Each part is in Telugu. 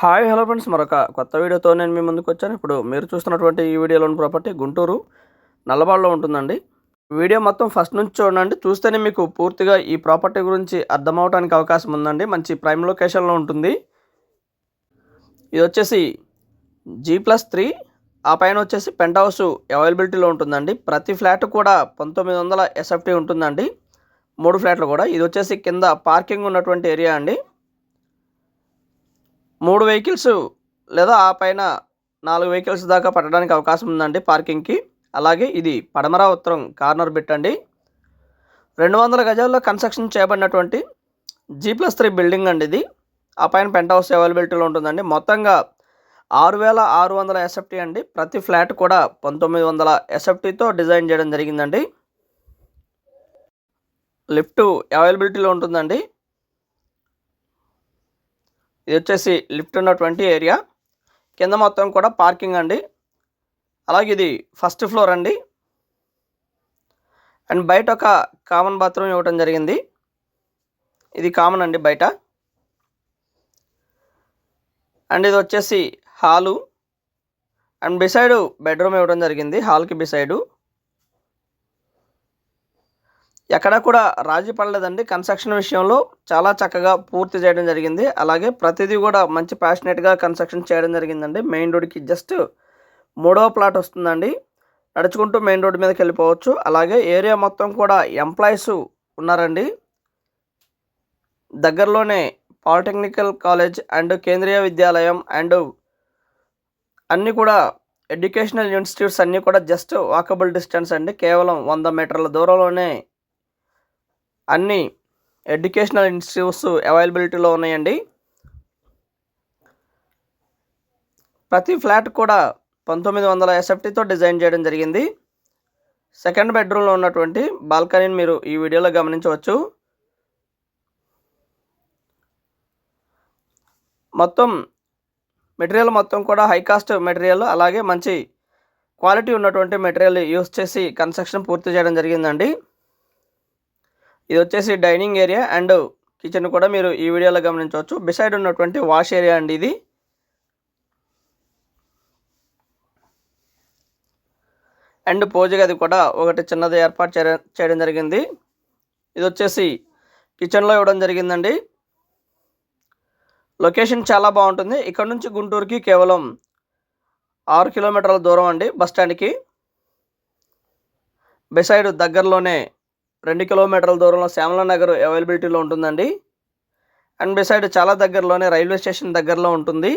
Hi hello friends. మరొక కొత్త వీడియోతో నేను మీ ముందుకు వచ్చాను. ఇప్పుడు మీరు చూస్తున్నటువంటి ఈ వీడియోలోని ప్రాపర్టీ గుంటూరు నల్లబాడులో ఉంటుందండి. వీడియో మొత్తం ఫస్ట్ నుంచి చూడండి. చూస్తేనే మీకు పూర్తిగా ఈ ప్రాపర్టీ గురించి అర్థమవడానికి అవకాశం ఉందండి. మంచి ప్రైమ్ లొకేషన్లో ఉంటుంది. ఇది వచ్చేసి జీ ప్లస్ త్రీ. ఆ పైన వచ్చేసి పెంట్ హౌస్ అవైలబిలిటీలో ఉంటుందండి. ప్రతి ఫ్లాట్ కూడా పంతొమ్మిది వందల ఎస్ఎఫ్టీ ఉంటుందండి. మూడు ఫ్లాట్లు కూడా. ఇది వచ్చేసి కింద పార్కింగ్ ఉన్నటువంటి ఏరియా అండి. మూడు వెహికల్స్ లేదా ఆ పైన నాలుగు వెహికల్స్ దాకా పట్టడానికి అవకాశం ఉందండి పార్కింగ్కి. అలాగే ఇది పడమర ఉత్తరం కార్నర్ పెట్టండి అండి. రెండు వందల గజాల్లో కన్స్ట్రక్షన్ చేయబడినటువంటి జీ ప్లస్ త్రీ బిల్డింగ్ అండి ఇది. ఆ పైన పెంట్ హౌస్ అవైలబిలిటీలో ఉంటుందండి. మొత్తంగా ఆరు వేల ఆరు వందల ఎస్ఎఫ్టీ అండి. ప్రతి ఫ్లాట్ కూడా పంతొమ్మిది వందల ఎస్ఎఫ్టీతో డిజైన్ చేయడం జరిగిందండి. లిఫ్ట్ అవైలబిలిటీలో ఉంటుందండి. ఇది వచ్చేసి లిఫ్ట్ ఉన్నటువంటి ఏరియా. కింద మొత్తం కూడా పార్కింగ్ అండి. అలాగే ఇది ఫస్ట్ ఫ్లోర్ అండి. అండ్ బయట ఒక కామన్ బాత్రూమ్ ఇవ్వడం జరిగింది. ఇది కామన్ అండి బయట. అండ్ ఇది వచ్చేసి హాలు. అండ్ బిసైడ్ బెడ్రూమ్ ఇవ్వడం జరిగింది. హాల్కి బిసైడు ఎక్కడ కూడా రాజీ పడలేదండి. కన్స్ట్రక్షన్ విషయంలో చాలా చక్కగా పూర్తి చేయడం జరిగింది. అలాగే ప్రతిదీ కూడా మంచి ప్యాషనెట్గా కన్స్ట్రక్షన్ చేయడం జరిగిందండి. మెయిన్ రోడ్కి జస్ట్ మూడవ ప్లాట్ వస్తుందండి. నడుచుకుంటూ మెయిన్ రోడ్ మీదకి వెళ్ళిపోవచ్చు. అలాగే ఏరియా మొత్తం కూడా ఎంప్లాయీస్ ఉన్నారండి. దగ్గరలోనే పాలిటెక్నికల్ కాలేజ్ అండ్ కేంద్రీయ విద్యాలయం అండ్ అన్నీ కూడా ఎడ్యుకేషనల్ ఇన్స్టిట్యూట్స్ అన్నీ కూడా జస్ట్ వాకబుల్ డిస్టెన్స్ అండి. కేవలం వంద మీటర్ల దూరంలోనే అన్ని ఎడ్యుకేషనల్ ఇన్స్టిట్యూట్స్ అవైలబిలిటీలో ఉన్నాయండి. ప్రతి ఫ్లాట్ కూడా పంతొమ్మిది వందల ఎస్ఎఫ్టీతో డిజైన్ చేయడం జరిగింది. సెకండ్ బెడ్రూమ్లో ఉన్నటువంటి బాల్కనీని మీరు ఈ వీడియోలో గమనించవచ్చు. మొత్తం మెటీరియల్ మొత్తం కూడా హై కాస్ట్ మెటీరియల్ అలాగే మంచి క్వాలిటీ ఉన్నటువంటి మెటీరియల్ యూస్ చేసి కన్స్ట్రక్షన్ పూర్తి చేయడం జరిగిందండి. ఇది వచ్చేసి డైనింగ్ ఏరియా అండ్ కిచెన్ కూడా మీరు ఈ వీడియోలో గమనించవచ్చు. బిసైడ్ ఉన్నటువంటి వాష్ ఏరియా అండి ఇది. అండ్ పూజ గది కూడా ఒకటి చిన్నది ఏర్పాటు చేయడం చేయడం జరిగింది. ఇది వచ్చేసి కిచెన్లో ఇవ్వడం జరిగిందండి. లొకేషన్ చాలా బాగుంటుంది. ఇక్కడ నుంచి గుంటూరుకి కేవలం ఆరు కిలోమీటర్ల దూరం అండి బస్ స్టాండ్కి. బిసైడ్ దగ్గరలోనే రెండు కిలోమీటర్ల దూరంలో శ్యామల నగర్ అవైలబిలిటీలో ఉంటుందండి. అండ్ బిసైడ్ చాలా దగ్గరలోనే రైల్వే స్టేషన్ దగ్గరలో ఉంటుంది.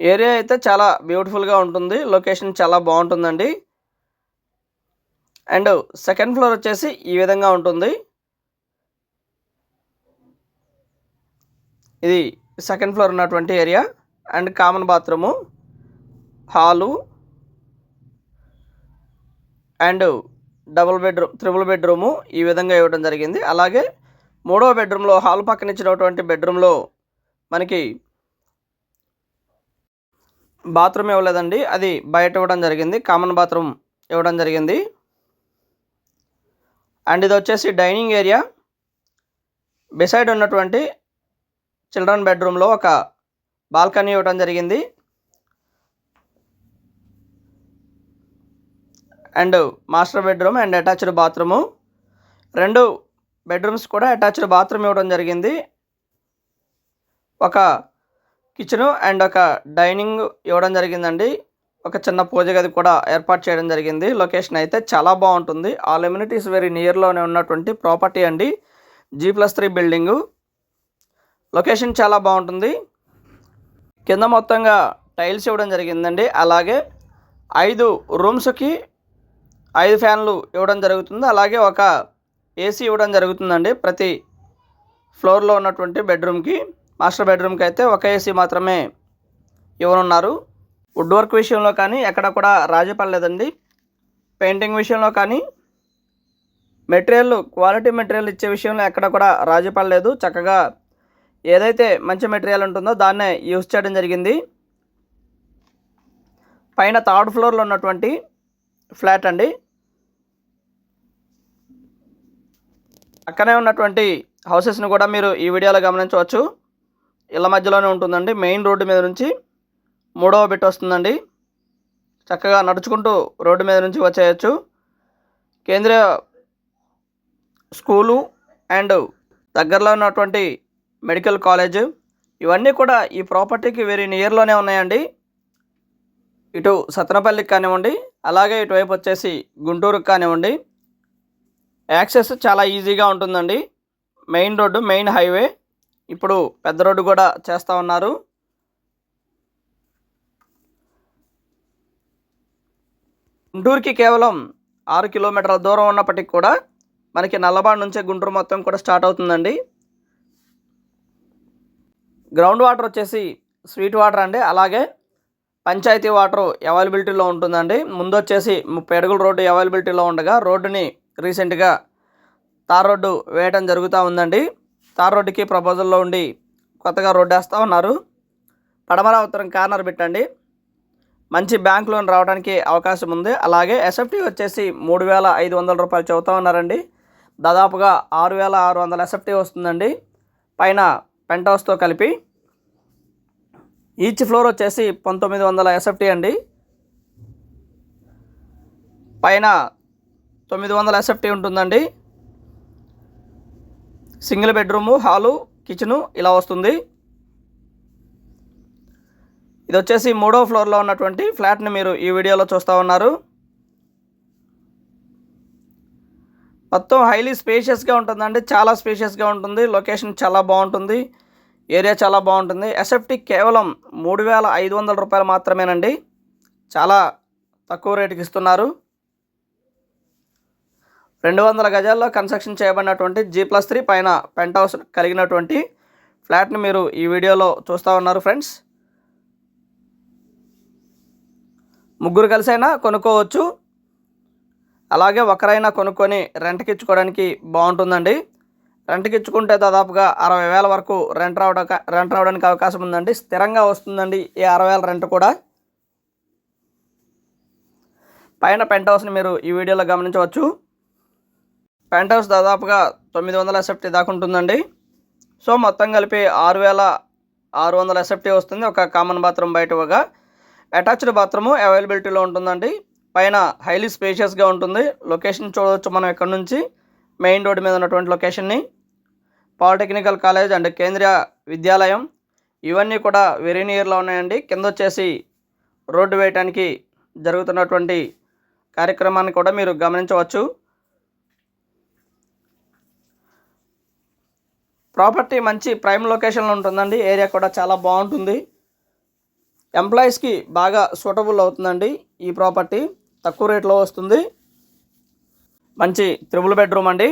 ఏరియా అయితే చాలా బ్యూటిఫుల్గా ఉంటుంది. లొకేషన్ చాలా బాగుంటుందండి. అండ్ సెకండ్ ఫ్లోర్ వచ్చేసి ఈ విధంగా ఉంటుంది. ఇది సెకండ్ ఫ్లోర్ ఉన్నటువంటి area and common bathroom hall and double bedroom triple bedroom ఈ విధంగా ఇవ్వడం జరిగింది. అలాగే మూడవ బెడ్రూమ్లో హాల్ పక్కన ఇచ్చినటువంటి బెడ్రూమ్లో మనకి బాత్రూమ్ ఇవ్వలేదండి. అది బయట ఇవ్వడం జరిగింది. కామన్ బాత్రూమ్ ఇవ్వడం జరిగింది. అండ్ ఇది వచ్చేసి డైనింగ్ ఏరియా. బిసైడ్ ఉన్నటువంటి చిల్డ్రన్ బెడ్రూమ్లో ఒక బాల్కనీ ఇవ్వడం జరిగింది. And master bedroom and attached bathroom. రెండు బెడ్రూమ్స్ కూడా అటాచ్డ్ బాత్రూమ్ ఇవ్వడం జరిగింది. ఒక కిచెను అండ్ ఒక డైనింగ్ ఇవ్వడం జరిగిందండి. ఒక చిన్న పూజ గది కూడా ఏర్పాటు చేయడం జరిగింది. లొకేషన్ అయితే చాలా బాగుంటుంది. ఆల్ ఎమ్యూనిటీస్ వెరీ నియర్లోనే ఉన్నటువంటి ప్రాపర్టీ అండి. G plus three building. Location చాలా బాగుంటుంది. కింద మొత్తంగా టైల్స్ ఇవ్వడం జరిగిందండి. అలాగే ఐదు రూమ్స్కి ఐదు ఫ్యాన్లు ఇవ్వడం జరుగుతుంది. అలాగే ఒక ఏసీ ఇవ్వడం జరుగుతుందండి. ప్రతి ఫ్లోర్లో ఉన్నటువంటి బెడ్రూమ్కి మాస్టర్ బెడ్రూమ్కి అయితే ఒక ఏసీ మాత్రమే ఇవ్వనున్నారు. వుడ్ వర్క్ విషయంలో కానీ ఎక్కడ కూడా రాజీ పడలేదండి. పెయింటింగ్ విషయంలో కానీ మెటీరియల్ క్వాలిటీ మెటీరియల్ ఇచ్చే విషయంలో ఎక్కడ కూడా రాజీ పడలేదు. చక్కగా ఏదైతే మంచి మెటీరియల్ ఉంటుందో దాన్నే యూస్ చేయడం జరిగింది. పైన థర్డ్ ఫ్లోర్లో ఉన్నటువంటి ఫ్లాట్ అండి. పక్కనే ఉన్నటువంటి హౌసెస్ని కూడా మీరు ఈ వీడియోలో గమనించవచ్చు. ఇళ్ళ మధ్యలోనే ఉంటుందండి. మెయిన్ రోడ్డు మీద నుంచి మూడవ బిట్ వస్తుందండి. చక్కగా నడుచుకుంటూ రోడ్డు మీద నుంచి వచ్చేయచ్చు. కేంద్రీయ స్కూలు అండ్ దగ్గరలో ఉన్నటువంటి మెడికల్ కాలేజ్. ఇవన్నీ కూడా ఈ ప్రాపర్టీకి వెరీ నియర్లోనే ఉన్నాయండి. ఇటు సత్నపల్లికి కానివ్వండి అలాగే ఇటువైపు వచ్చేసి గుంటూరుకి కానివ్వండి యాక్సెస్ చాలా ఈజీగా ఉంటుందండి. Main road main highway. ఇప్పుడు పెద్ద రోడ్డు కూడా చేస్తూ ఉన్నారు. గుంటూరుకి కేవలం ఆరు కిలోమీటర్ల దూరం ఉన్నప్పటికీ కూడా మనకి నల్లబాడు నుంచే గుంటూరు మొత్తం కూడా స్టార్ట్ అవుతుందండి. గ్రౌండ్ వాటర్ వచ్చేసి స్వీట్ వాటర్ అండి. అలాగే పంచాయతీ వాటర్ అవైలబిలిటీలో ఉంటుందండి. ముందు వచ్చేసి ముప్పై అడుగుల రోడ్డు అవైలబిలిటీలో ఉండగా రోడ్డుని రీసెంట్గా తార్ రోడ్డు వేయటం జరుగుతూ ఉందండి. తార్ రోడ్డుకి ప్రపోజల్లో ఉండి కొత్తగా రోడ్డు వేస్తూ ఉన్నారు. పడమర ఉత్తరం కార్నర్ పెట్టండి మంచి బ్యాంక్ లోన్ రావడానికి అవకాశం ఉంది. అలాగే ఎస్ఎఫ్టీ వచ్చేసి మూడు వేల ఐదు వందల రూపాయలు చెబుతా ఉన్నారండి. దాదాపుగా ఆరు వేల ఆరు వందల ఎస్ఎఫ్టీ వస్తుందండి. పైన పెంట్ హౌస్తో కలిపి ఈచ్ ఫ్లోర్ వచ్చేసి పంతొమ్మిది వందల ఎస్ఎఫ్టీ అండి. పైన తొమ్మిది వందల ఎస్ఎఫ్టీ ఉంటుందండి. సింగిల్ బెడ్రూము హాలు కిచెను ఇలా వస్తుంది. ఇది వచ్చేసి మూడో ఫ్లోర్లో ఉన్నటువంటి ఫ్లాట్ని మీరు ఈ వీడియోలో చూస్తూ ఉన్నారు. మొత్తం హైలీ స్పేషియస్గా ఉంటుందండి. చాలా స్పేషియస్గా ఉంటుంది. లొకేషన్ చాలా బాగుంటుంది. ఏరియా చాలా బాగుంటుంది. ఎస్ఎఫ్టీ కేవలం మూడు వేల ఐదు వందల రూపాయలు మాత్రమేనండి. చాలా తక్కువ రేటుకి ఇస్తున్నారు. రెండు వందల గజాల్లో కన్స్ట్రక్షన్ చేయబడినటువంటి జీ ప్లస్ త్రీ పైన పెంట్ హౌస్ కలిగినటువంటి ఫ్లాట్ని మీరు ఈ వీడియోలో చూస్తూ ఉన్నారు ఫ్రెండ్స్. ముగ్గురు కలిసైనా కొనుక్కోవచ్చు. అలాగే ఒకరైనా కొనుక్కొని రెంట్కి ఇచ్చుకోవడానికి బాగుంటుందండి. రెంట్కి ఇచ్చుకుంటే దాదాపుగా అరవై వేల వరకు రెంట్ రావడం రెంట్ రావడానికి అవకాశం ఉందండి. స్థిరంగా వస్తుందండి ఈ అరవై వేల రెంట్ కూడా. పైన పెంట్ హౌస్ని మీరు ఈ వీడియోలో గమనించవచ్చు. పెంట్ హౌస్ దాదాపుగా తొమ్మిది వందల ఎస్ఎఫ్టీ దాకా ఉంటుందండి. సో మొత్తం కలిపి ఆరు వేల ఆరు వందల ఎస్ఎఫ్టీ వస్తుంది. ఒక కామన్ బాత్రూమ్ బయట ఇవ్వగా అటాచ్డ్ బాత్రూము అవైలబిలిటీలో ఉంటుందండి. పైన హైలీ స్పేషియస్గా ఉంటుంది. లొకేషన్ చూడవచ్చు మనం ఇక్కడ నుంచి. మెయిన్ రోడ్డు మీద ఉన్నటువంటి లొకేషన్ని పాలిటెక్నికల్ కాలేజ్ అండ్ కేంద్రీయ విద్యాలయం. ఇవన్నీ కూడా వెరీ నియర్లో ఉన్నాయండి. కింద వచ్చేసి రోడ్డు వేయటానికి జరుగుతున్నటువంటి కార్యక్రమాన్ని కూడా మీరు గమనించవచ్చు. ప్రాపర్టీ మంచి ప్రైమ్ లొకేషన్లో ఉంటుందండి. ఏరియా కూడా చాలా బాగుంటుంది. ఎంప్లాయీస్కి బాగా సూటబుల్ అవుతుందండి ఈ ప్రాపర్టీ. తక్కువ రేట్లో వస్తుంది. మంచి త్రిబుల్ బెడ్రూమ్ అండి.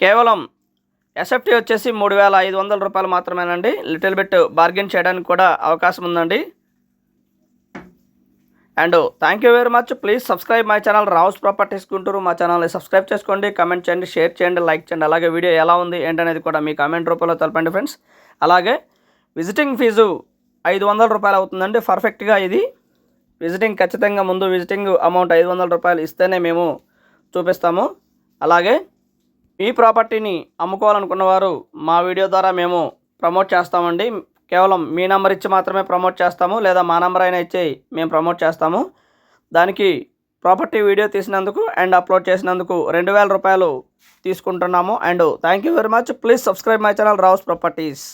కేవలం ఎస్ఎఫ్టీ వచ్చేసి మూడు వేల ఐదు వందల రూపాయలు మాత్రమేనండి. లిటిల్ బిట్ బార్గెన్ చేయడానికి కూడా అవకాశం ఉందండి. And thank you very much please subscribe my channel Rao's properties Guntur మా ఛానల్ని సబ్స్క్రైబ్ చేసుకోండి కమెంట్ చేయండి షేర్ చేయండి లైక్ చేయండి. అలాగే వీడియో ఎలా ఉంది ఏంటనేది కూడా మీ కామెంట్ రూపంలో తెలపండి ఫ్రెండ్స్ అలాగే విజిటింగ్ ఫీజు ఐదు వందల రూపాయలు అవుతుందండి. పర్ఫెక్ట్గా ఇది. విజిటింగ్ ఖచ్చితంగా ముందు విజిటింగ్ అమౌంట్ ఐదు వందల రూపాయలు ఇస్తేనే మేము చూపిస్తాము. అలాగే ఈ ప్రాపర్టీని అమ్ముకోవాలనుకున్న వారు మా వీడియో ద్వారా మేము ప్రమోట్ చేస్తామండి. కేవలం మీ నెంబర్ ఇచ్చి మాత్రమే ప్రమోట్ చేస్తాము లేదా మా నెంబర్ అయినా ఇచ్చి మేము ప్రమోట్ చేస్తాము. దానికి ప్రాపర్టీ వీడియో తీసినందుకు అండ్ అప్లోడ్ చేసినందుకు రెండు వేల రూపాయలు తీసుకుంటున్నాము. And thank you very much. Please subscribe my channel Rao's properties.